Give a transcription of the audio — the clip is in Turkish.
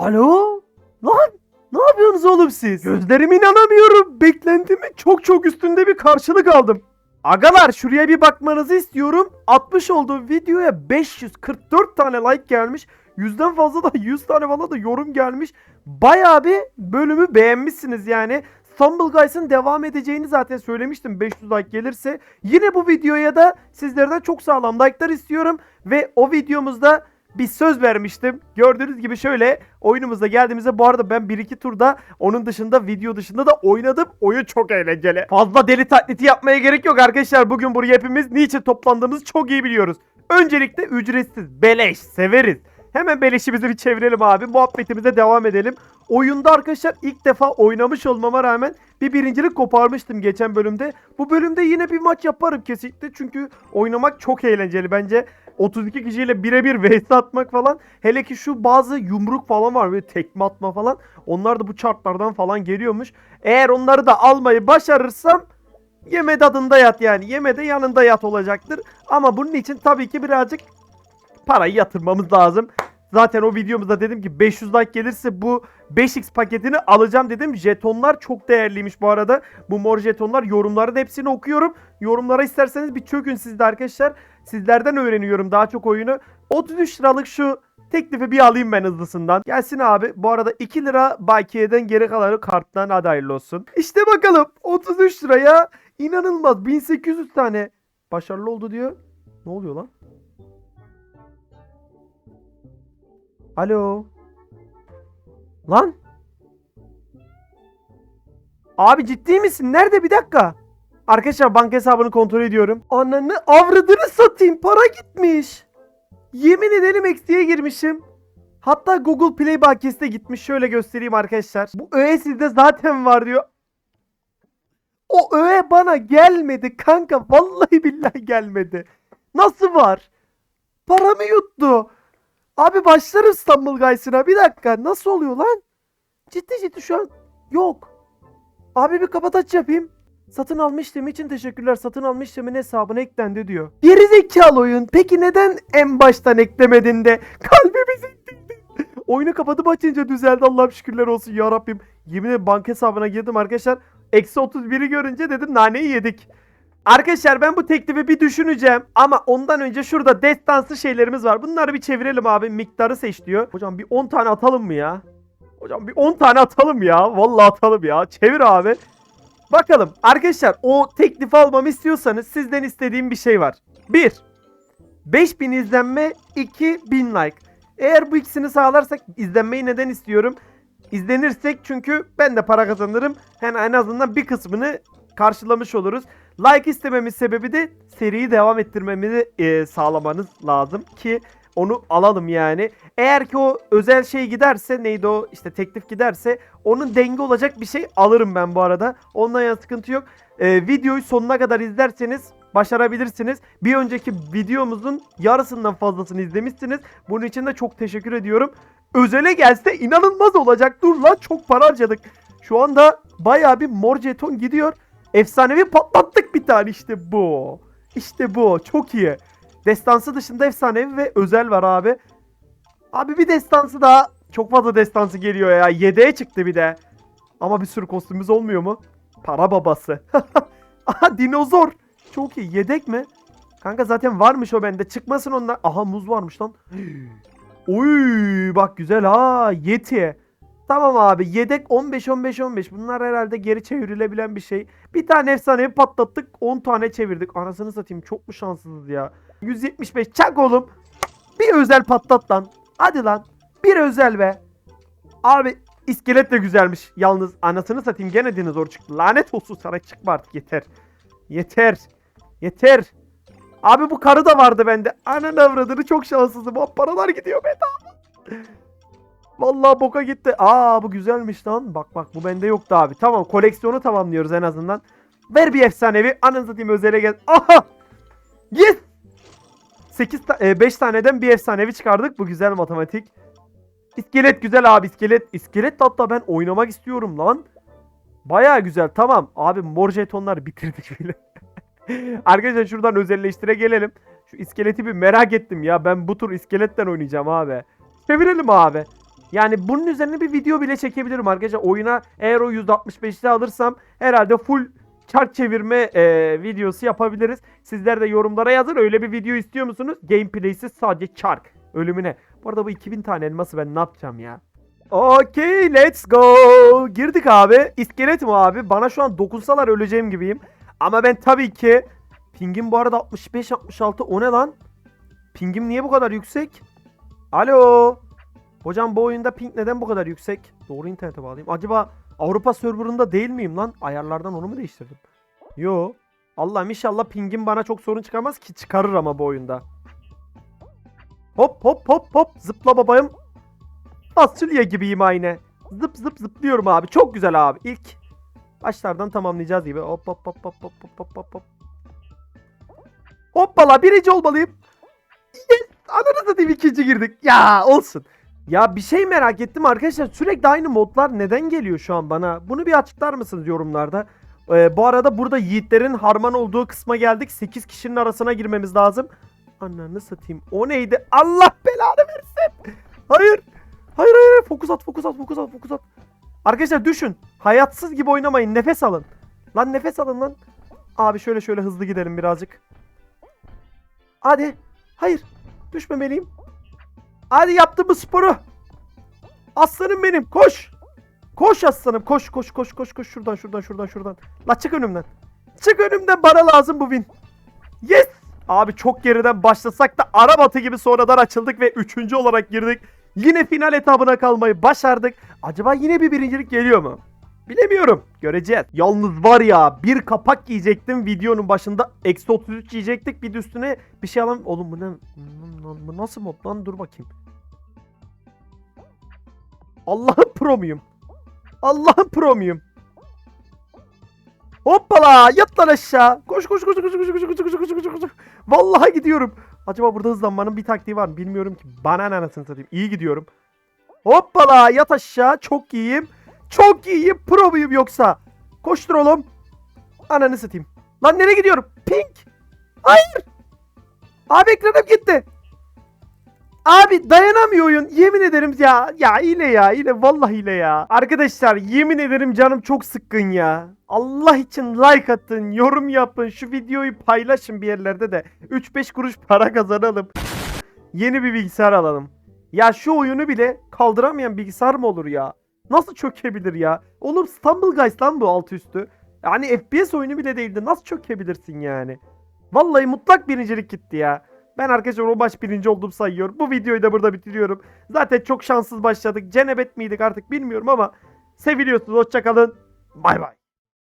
Alo? Lan ne yapıyorsunuz oğlum siz? Gözlerime inanamıyorum. Beklentimin çok çok üstünde bir karşılık aldım. Agalar şuraya bir bakmanızı istiyorum. 60 olduğu videoya 544 tane like gelmiş. Yüzden fazla da 100 tane falan da yorum gelmiş. Bayağı bir bölümü beğenmişsiniz yani. Stumble Guys'ın devam edeceğini zaten söylemiştim 500 like gelirse. Yine bu videoya da sizlerden çok sağlam like'lar istiyorum. Ve o videomuzda bir söz vermiştim. Gördüğünüz gibi şöyle oyunumuza geldiğimizde bu arada ben 1-2 turda onun dışında video dışında da oynadım. Oyun çok eğlenceli. Fazla deli taklidi yapmaya gerek yok arkadaşlar. Bugün buraya hepimiz niçin toplandığımızı çok iyi biliyoruz. Öncelikle ücretsiz, beleş, severiz. Hemen beleşimizi bir çevirelim abi. Muhabbetimize devam edelim. Oyunda arkadaşlar ilk defa oynamış olmama rağmen bir birincilik koparmıştım geçen bölümde. Bu bölümde yine bir maç yaparım kesinlikle. Çünkü oynamak çok eğlenceli bence. 32 kişiyle birebir vs atmak falan. Hele ki şu bazı yumruk falan var böyle tekme atma falan. Onlar da bu chartlardan falan geliyormuş. Eğer onları da almayı başarırsam yeme tadında yat yani. Yeme de yanında yat olacaktır. Ama bunun için tabii ki birazcık parayı yatırmamız lazım. Zaten o videomuzda dedim ki 500 like gelirse bu 5x paketini alacağım dedim. Jetonlar çok değerliymiş bu arada. Bu mor jetonlar yorumların hepsini okuyorum. Yorumlara isterseniz bir çökün siz de arkadaşlar. Sizlerden öğreniyorum daha çok oyunu. 33 liralık şu teklifi bir alayım ben hızlısından. Gelsin abi. Bu arada 2 lira bakiyeden geri kalanı karttan hadi hayırlı olsun. İşte bakalım 33 liraya inanılmaz 1800 tane başarılı oldu diyor. Ne oluyor lan? Alo. Lan. Abi ciddi misin? Nerede bir dakika? Arkadaşlar banka hesabını kontrol ediyorum. Ananı avradını satayım. Para gitmiş. Yemin ederim eksiye girmişim. Hatta Google Play bakiyesi de gitmiş. Şöyle göstereyim arkadaşlar. Bu öğe sizde zaten var diyor. O öğe bana gelmedi kanka. Vallahi billahi gelmedi. Nasıl var? Paramı yuttu. Abi başlarım İstanbul Guys'ına. Bir dakika. Nasıl oluyor lan? Ciddi ciddi şu an yok. Abi bir kapataç yapayım. Satın alma işlemi için teşekkürler. Satın alma işleminin hesabına eklendi diyor. Geri zekalı oyun. Peki neden en baştan eklemedin de kalbimiz indirdi? Oyunu kapatıp açınca düzeldi. Allah'ım şükürler olsun ya Rabbim. Yemin ederim banka hesabına girdim arkadaşlar. Eksi 31'i görünce dedim naneyi yedik. Arkadaşlar ben bu teklifi bir düşüneceğim ama ondan önce şurada destansı şeylerimiz var. Bunları bir çevirelim abi. Miktarı seç diyor. Hocam bir 10 tane atalım mı ya? Hocam bir 10 tane atalım ya. Vallahi atalım ya. Çevir abi. Bakalım arkadaşlar o teklifi almamı istiyorsanız sizden istediğim bir şey var. 1. 5000 izlenme 2000 like. Eğer bu ikisini sağlarsak izlenmeyi neden istiyorum? İzlenirsek çünkü ben de para kazanırım. Yani en azından bir kısmını karşılamış oluruz. Like istememin sebebi de seriyi devam ettirmemizi e, sağlamanız lazım ki onu alalım yani. Eğer ki o özel şey giderse neydi o işte teklif giderse onun denge olacak bir şey alırım ben bu arada. Ondan yana sıkıntı yok. E, videoyu sonuna kadar izlerseniz başarabilirsiniz. Bir önceki videomuzun yarısından fazlasını izlemişsiniz. Bunun için de çok teşekkür ediyorum. Özele gelse inanılmaz olacak. Dur lan çok para harcadık. Şu anda bayağı bir mor jeton gidiyor. Efsanevi patlattık bir tane işte bu. İşte bu. Çok iyi. Destansı dışında efsanevi ve özel var abi. Abi bir destansı daha. Çok fazla destansı geliyor ya. 7'ye çıktı bir de. Ama bir sürü kostümümüz olmuyor mu? Para babası. Aha dinozor. Çok iyi. Yedek mi? Kanka zaten varmış o bende. Çıkmasın onlar. Aha muz varmış lan. Oy bak güzel ha. Yeti. Tamam abi yedek 15 15 15. Bunlar herhalde geri çevrilebilen bir şey. Bir tane efsanevi patlattık. 10 tane çevirdik. Anasını satayım çok mu şanssızız ya. 175 çak oğlum. Bir özel patlat lan. Hadi lan. Bir özel be. Abi iskelet de güzelmiş. Yalnız anasını satayım gene dinozor çıktı. Lanet olsun sana çıkma artık yeter. Yeter. Yeter. Abi bu karı da vardı bende. Ananı avradını çok şanssızım. O paralar gidiyor bedava. Vallahi boka gitti. Aa bu güzelmiş lan. Bak bak bu bende yoktu abi. Tamam koleksiyonu tamamlıyoruz en azından. Ver bir efsanevi. Ananı satayım özele gel. Aha! Yes! 8 ta 5 taneden bir efsanevi çıkardık. Bu güzel matematik. İskelet güzel abi iskelet. İskelet de hatta ben oynamak istiyorum lan. Baya güzel tamam. Abi mor jetonları bitirdik bile. Arkadaşlar şuradan özelleştire gelelim. Şu iskeleti bir merak ettim ya. Ben bu tur iskeletten oynayacağım abi. Çevirelim abi. Yani bunun üzerine bir video bile çekebilirim arkadaşlar. Oyuna eğer o 165'te alırsam herhalde full çark çevirme e, videosu yapabiliriz. Sizler de yorumlara yazın. Öyle bir video istiyor musunuz? Gameplay'siz sadece çark ölümüne. Bu arada bu 2000 tane elması ben ne yapacağım ya? Okey let's go. Girdik abi. İskelet mi abi? Bana şu an dokunsalar öleceğim gibiyim. Ama ben tabii ki pingim bu arada 65-66 o ne lan? Pingim niye bu kadar yüksek? Alo. Hocam bu oyunda ping neden bu kadar yüksek? Doğru internete bağlayayım. Acaba Avrupa serverında değil miyim lan? Ayarlardan onu mu değiştirdim? Yo. Allah'ım inşallah pingim bana çok sorun çıkarmaz ki çıkarır ama bu oyunda. Hop hop hop hop zıpla babayım. Fasulye gibiyim aynı. Zıp zıp zıplıyorum abi. Çok güzel abi. İlk başlardan tamamlayacağız gibi. Hop hop hop hop hop hop hop hop. Hoppala birinci olmalıyım. Yes, ananı satayım ikinci girdik. Ya olsun. Ya bir şey merak ettim arkadaşlar. Sürekli aynı modlar neden geliyor şu an bana? Bunu bir açıklar mısınız yorumlarda? Ee, bu arada burada yiğitlerin harman olduğu kısma geldik. 8 kişinin arasına girmemiz lazım. Ananı satayım. O neydi? Allah belanı versin. Hayır. Hayır hayır hayır. Fokus at fokus at fokus at fokus at. Arkadaşlar düşün. Hayatsız gibi oynamayın. Nefes alın. Lan nefes alın lan. Abi şöyle şöyle hızlı gidelim birazcık. Hadi. Hayır. Düşmemeliyim. Hadi yaptım bu sporu. Aslanım benim. Koş. Koş aslanım. Koş koş koş koş koş. Şuradan şuradan şuradan şuradan. La çık önümden. Çık önümden bana lazım bu win. Yes. Abi çok geriden başlasak da Arabatı gibi sonradan açıldık ve üçüncü olarak girdik. Yine final etabına kalmayı başardık. Acaba yine bir birincilik geliyor mu? Bilemiyorum. Göreceğiz. Yalnız var ya bir kapak giyecektim videonun başında. Eksi 33 yiyecektik. Bir de üstüne bir şey alalım. Oğlum bu ne? Bu- nasıl mod lan? Dur bakayım. Allah'ın pro muyum? Allah'ın pro muyum? Hoppala yat lan aşağı. Koş koş koş koş koş koş koş koş koş koş koş. Vallahi gidiyorum. Acaba burada hızlanmanın bir taktiği var mı bilmiyorum ki. Bana anasını satayım. İyi gidiyorum. Hoppala yat aşağı. Çok iyiyim. Çok iyiyim. Pro muyum yoksa? Koştur oğlum. Ananı satayım. Lan nereye gidiyorum? Pink. Hayır. Abi ekranım gitti. Abi dayanamıyor oyun. Yemin ederim ya. Ya ile ya ile vallahi ile ya. Arkadaşlar yemin ederim canım çok sıkkın ya. Allah için like atın, yorum yapın, şu videoyu paylaşın bir yerlerde de 3-5 kuruş para kazanalım. Yeni bir bilgisayar alalım. Ya şu oyunu bile kaldıramayan bilgisayar mı olur ya? Nasıl çökebilir ya? Oğlum Stumble Guys lan bu altı üstü. Yani FPS oyunu bile değildi. Nasıl çökebilirsin yani? Vallahi mutlak birincilik gitti ya. Ben arkadaşlar o maç birinci oldum sayıyorum. Bu videoyu da burada bitiriyorum. Zaten çok şanssız başladık. Cenebet miydik artık bilmiyorum ama seviliyorsunuz. Hoşçakalın. Bay bay.